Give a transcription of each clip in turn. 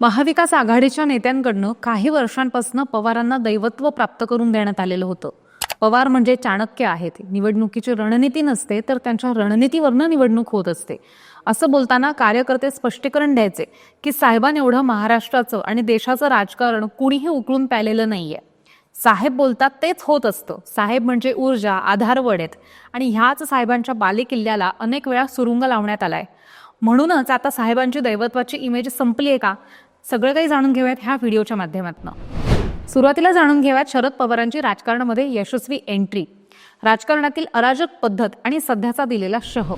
महाविकास आघाडीच्या नेत्यांकडनं काही वर्षांपासून पवारांना दैवत्व प्राप्त करून देण्यात आलेलं होतं. पवार म्हणजे चाणक्य आहेत. निवडणुकीची रणनीती नसते तर त्यांच्या रणनीतीवरनं निवडणूक होत असते. असं बोलताना कार्यकर्ते स्पष्टीकरण द्यायचे की साहेबांएवढं महाराष्ट्राचं आणि देशाचं राजकारण कुणीही उकळून प्यालेलं नाहीये. साहेब बोलतात तेच होत असतं. साहेब म्हणजे ऊर्जा आधारवड आहेत. आणि ह्याच साहेबांच्या बालेकिल्ल्याला अनेक वेळा सुरुंग लावण्यात आलाय. म्हणूनच आता साहेबांची दैवत्वाची इमेज संपली आहे का? सगळं काही जाणून घेऊयात ह्या व्हिडिओच्या माध्यमातून. सुरुवातीला जाणून घेऊयात शरद पवारांची राजकारणामध्ये यशस्वी एंट्री राजकारणातील अराजक पद्धत आणि सध्याचा दिलेला शह.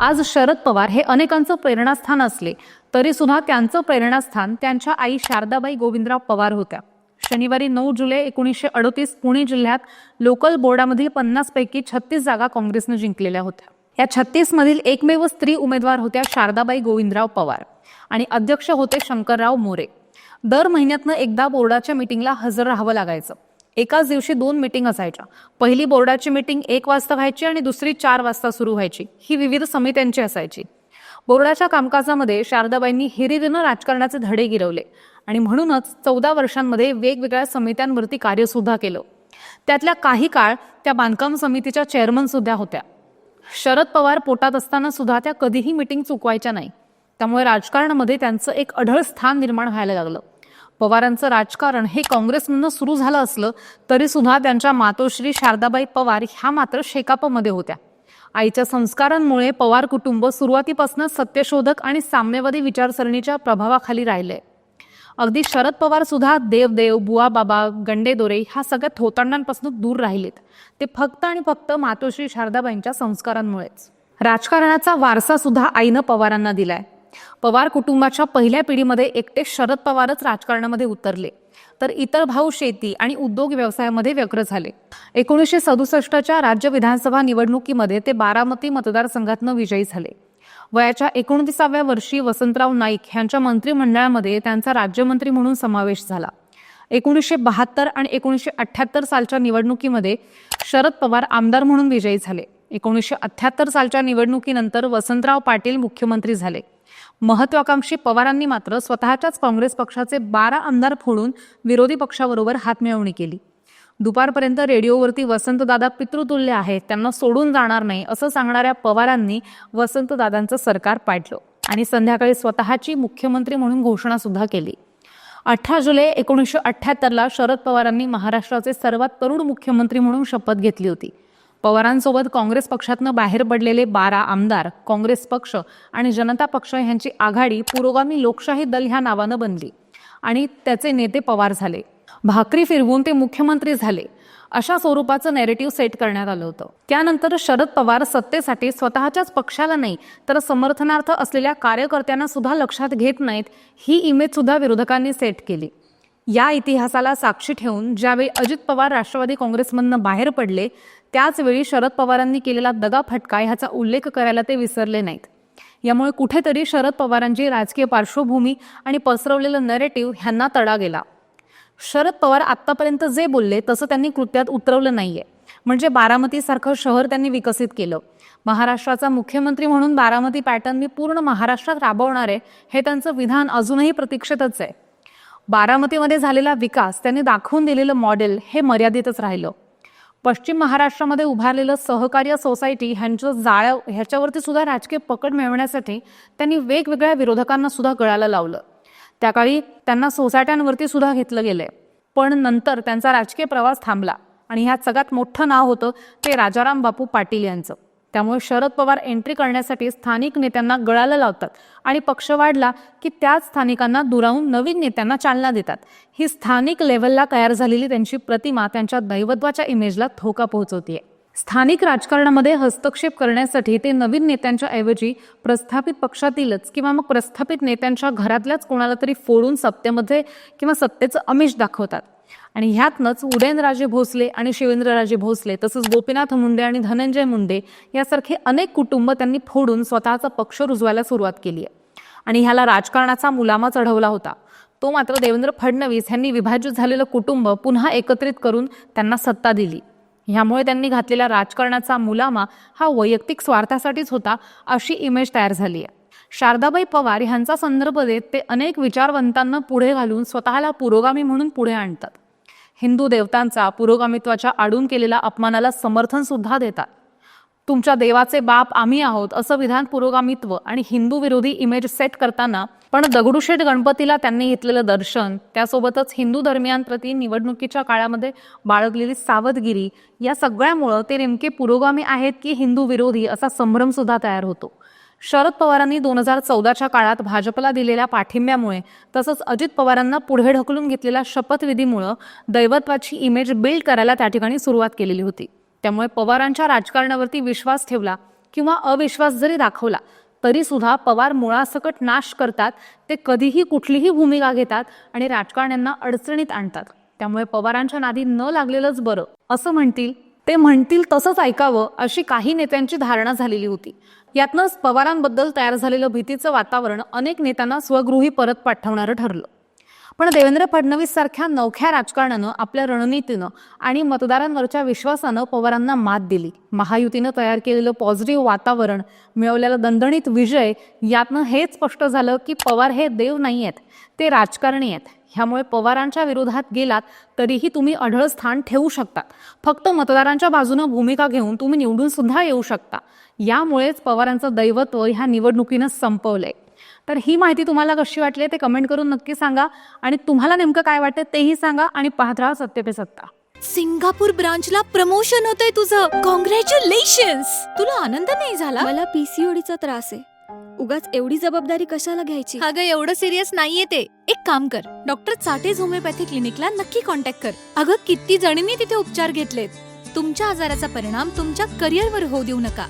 आज शरद पवार हे अनेकांचं प्रेरणास्थान असले तरी सुद्धा त्यांचं प्रेरणास्थान त्यांच्या आई शारदाबाई गोविंदराव पवार होत्या. शनिवारी नऊ जुलै एकोणीसशे अडतीस पुणे जिल्ह्यात लोकल बोर्डामधील पन्नास पैकी छत्तीस जागा काँग्रेसनं जिंकलेल्या होत्या. या छत्तीसमधील एकमेव स्त्री उमेदवार होत्या शारदाबाई गोविंदराव पवार आणि अध्यक्ष होते शंकरराव मोरे. दर महिन्यातनं एकदा बोर्डाच्या मिटिंगला हजर राहावं लागायचं. एकाच दिवशी दोन मिटिंग असायच्या. पहिली बोर्डाची मिटिंग एक वाजता व्हायची आणि दुसरी चार वाजता सुरू व्हायची. ही विविध समित्यांची असायची. बोर्डाच्या कामकाजामध्ये शारदाबाईंनी हिरिरीनं राजकारणाचे धडे गिरवले आणि म्हणूनच चौदा वर्षांमध्ये वेगवेगळ्या समित्यांवरती कार्यसुद्धा केलं. त्यातल्या काही काळ त्या बांधकाम समितीच्या चेअरमन सुद्धा होत्या. शरद पवार पोटात असताना सुद्धा त्या कधीही मिटिंग चुकवायच्या नाही. त्यामुळे राजकारणामध्ये त्यांचं एक अढळ स्थान निर्माण व्हायला लागलं. पवारांचं राजकारण हे काँग्रेसमधनं सुरू झालं असलं तरी सुद्धा त्यांच्या मातोश्री शारदाबाई पवार ह्या मात्र शेकापमध्ये होत्या. आईच्या संस्कारांमुळे पवार कुटुंब सुरुवातीपासून सत्यशोधक आणि साम्यवादी विचारसरणीच्या प्रभावाखाली राहिले. अगदी शरद पवार सुद्धा देवदेव बुवा बाबा गंडेदोरे ह्या सगळ्या थोतांडांपासून दूर राहिलेत. ते फक्त आणि फक्त मातोश्री शारदाबाईंच्या संस्कारांमुळेच. राजकारणाचा वारसा सुद्धा आईनं पवारांना दिलाय. पवार कुटुंबाच्या पहिल्या पिढीमध्ये एकटे शरद पवारच राजकारणामध्ये उतरले. तर इतर भाऊ शेती आणि उद्योग व्यवसायामध्ये व्यग्र झाले. एकोणीसशे सदुसष्टच्या राज्य विधानसभा निवडणुकीमध्ये ते बारामती मतदारसंघातनं विजयी झाले. वयाच्या एकोणतीसाव्या वर्षी वसंतराव नाईक यांच्या मंत्रिमंडळामध्ये त्यांचा राज्यमंत्री म्हणून समावेश झाला. एकोणीसशे बहात्तर आणि एकोणीसशे अठ्ठ्याहत्तर सालच्या निवडणुकीमध्ये शरद पवार आमदार म्हणून विजयी झाले. एकोणीसशे अठ्ठ्याहत्तर सालच्या निवडणुकीनंतर वसंतराव पाटील मुख्यमंत्री झाले. महत्वाकांक्षी पवारांनी मात्र स्वतःच्याच काँग्रेस पक्षाचे बारा आमदार फोडून विरोधी पक्षाबरोबर हातमिळवणी केली. दुपारपर्यंत रेडिओवरती वसंतदादा पितृतुल्य आहेत. त्यांना सोडून जाणार नाही असं सांगणाऱ्या पवारांनी वसंतदादांचं सरकार पाडलं आणि संध्याकाळी स्वतःची मुख्यमंत्री म्हणून घोषणा सुद्धा केली. अठरा जुलै एकोणीसशे अठ्ठ्याहत्तरला शरद पवारांनी महाराष्ट्राचे सर्वात तरुण मुख्यमंत्री म्हणून शपथ घेतली होती. पवारांसोबत काँग्रेस पक्षातनं बाहेर पडलेले बारा आमदार काँग्रेस पक्ष आणि जनता पक्ष यांची आघाडी पुरोगामी लोकशाही दल ह्या नावानं बनली आणि त्याचे नेते पवार झाले. भाकरी फिरवून ते मुख्यमंत्री झाले. अशा स्वरूपाचं नॅरेटिव्ह सेट करण्यात आलं होतं. त्यानंतर शरद पवार सत्तेसाठी स्वतःच्याच पक्षाला नाही तर समर्थनार्थ असलेल्या कार्यकर्त्यांना सुद्धा लक्षात घेत नाहीत ही इमेज सुद्धा विरोधकांनी सेट केली. या इतिहासाला साक्षी ठेवून ज्यावेळी अजित पवार राष्ट्रवादी काँग्रेसमधनं बाहेर पडले त्याचवेळी शरद पवारांनी केलेला दगा फटका ह्याचा उल्लेख करायला ते विसरले नाहीत. यामुळे कुठेतरी शरद पवारांची राजकीय पार्श्वभूमी आणि पसरवलेलं नरेटिव्ह ह्यांना तडा गेला. शरद पवार आत्तापर्यंत जे बोलले तसं त्यांनी कृत्यात उतरवलं नाहीये. म्हणजे बारामतीसारखं शहर त्यांनी विकसित केलं. महाराष्ट्राचा मुख्यमंत्री म्हणून बारामती पॅटर्न मी पूर्ण महाराष्ट्रात राबवणार आहे हे त्यांचं विधान अजूनही प्रतीक्षेतच आहे. बारामतीमध्ये झालेला विकास त्यांनी दाखवून दिलेलं मॉडेल हे मर्यादितच राहिलं. पश्चिम महाराष्ट्रामध्ये उभारलेलं सहकार्य सोसायटी ह्यांचं जाळ्या ह्याच्यावरती सुद्धा राजकीय पकड मिळवण्यासाठी त्यांनी वेगवेगळ्या विरोधकांना सुद्धा गळाला लावलं. त्या काळी त्यांना सोसायट्यांवरती सुद्धा घेतलं गेलंय. पण नंतर त्यांचा राजकीय प्रवास थांबला आणि ह्यात सगळ्यात मोठं नाव होतं ते राजाराम बापू पाटील यांचं. त्यामुळे शरद पवार एंट्री करण्यासाठी स्थानिक नेत्यांना गळाला लावतात आणि पक्ष वाढला की त्याच स्थानिकांना दुरावून नवीन नेत्यांना चालना देतात. ही स्थानिक लेवलला तयार झालेली त्यांची प्रतिमा त्यांच्या दैवत्वाच्या इमेजला धोका आहे स्थानिक राजकारणामध्ये हस्तक्षेप करण्यासाठी ते नवीन नेत्यांच्या ऐवजी प्रस्थापित पक्षातीलच किंवा मग प्रस्थापित नेत्यांच्या घरातल्याच कोणाला तरी फोडून सत्तेमध्ये किंवा सत्तेचं अमिष दाखवतात. आणि ह्यातनंच उदयनराजे भोसले आणि शिवेंद्रराजे भोसले तसंच गोपीनाथ मुंडे आणि धनंजय मुंडे यासारखे अनेक कुटुंब त्यांनी फोडून स्वतःचा पक्ष रुजवायला सुरुवात केली आहे. आणि ह्याला राजकारणाचा मुलामा चढवला होता. तो मात्र देवेंद्र फडणवीस यांनी विभाजित झालेलं कुटुंब पुन्हा एकत्रित करून त्यांना सत्ता दिली. ह्यामुळे त्यांनी घातलेला राजकारणाचा मुलामा हा वैयक्तिक स्वार्थासाठीच होता अशी इमेज तयार झाली आहे. शारदाबाई पवार ह्यांचा संदर्भ देत ते अनेक विचारवंतांना पुढे घालून स्वतःला पुरोगामी म्हणून पुढे आणतात. हिंदू देवतांचा पुरोगामित्वाच्या आडून केलेल्या अपमानाला समर्थन सुद्धा देतात. तुमच्या देवाचे बाप आम्ही आहोत असं विधान पुरोगामित्व आणि हिंदू विरोधी इमेज सेट करताना पण दगडूशेठ गणपतीला त्यांनी घेतलेलं दर्शन त्यासोबतच हिंदू धर्मियांप्रती निवडणुकीच्या काळामध्ये बाळगलेली सावधगिरी या सगळ्यामुळं ते नेमके पुरोगामी आहेत की हिंदू विरोधी असा संभ्रम सुद्धा तयार होतो. शरद पवारांनी दोन हजार चौदाच्या काळात भाजपला दिलेल्या पाठिंब्यामुळे तसंच अजित पवारांना पुढे ढकलून घेतलेल्या शपथविधीमुळं दैवत्वाची इमेज बिल्ड करायला त्या ठिकाणी सुरुवात केलेली होती. त्यामुळे पवारांच्या राजकारणावरती विश्वास ठेवला किंवा अविश्वास जरी दाखवला तरी सुद्धा पवार मुळासकट नाश करतात ते कधीही कुठलीही भूमिका घेतात आणि राजकारण्यांना अडचणीत आणतात. त्यामुळे पवारांच्या नादी न लागलेलंच बरं असं म्हणतील ते म्हणतील तसंच ऐकावं अशी काही नेत्यांची धारणा झालेली होती. यातनंच पवारांबद्दल तयार झालेलं भीतीचं वातावरण अनेक नेत्यांना स्वगृही परत पाठवणारं ठरलं. पण देवेंद्र फडणवीस सारख्या नवख्या राजकारणानं आपल्या रणनीतीनं आणि मतदारांवरच्या विश्वासानं पवारांना मात दिली. महायुतीनं तयार केलेलं पॉझिटिव्ह वातावरण मिळवलेला दणदणीत विजय यातनं हेच स्पष्ट झालं की पवार हे देव नाही आहेत ते राजकारणी आहेत. ह्यामुळे पवारांच्या विरोधात गेलात तरीही तुम्ही अढळ स्थान ठेवू शकतात. फक्त मतदारांच्या बाजूनं भूमिका घेऊन तुम्ही निवडून सुद्धा येऊ शकता. यामुळेच पवारांचं दैवत्व ह्या निवडणुकीनं संपवलंय. तर ही माहिती तुम्हाला कशी वाटली ते कमेंट करून नक्की सांगा. आणि तुम्हाला नेमकं काय वाटतं तेही सांगा आणि पाहत राहा सत्य पे सत्ता. सिंगापूर ब्रांचला प्रमोशन होतंय तुझं. कॉंग्रॅच्युलेशन्स तुला आनंद नाही झाला? मला पीसीओडीचा त्रास आहे. उगाच एवढी जबाबदारी कशाला घ्यायची? अगं एवढं सिरियस नाहीये ते. एक काम कर. डॉक्टर चाटेज होमिओपॅथी क्लिनिकला नक्की कॉन्टॅक्ट कर. अगं किती जणींनी तिथे उपचार घेतलेत. तुमच्या आजाराचा परिणाम तुमच्या करिअरवर होऊ देऊ नका.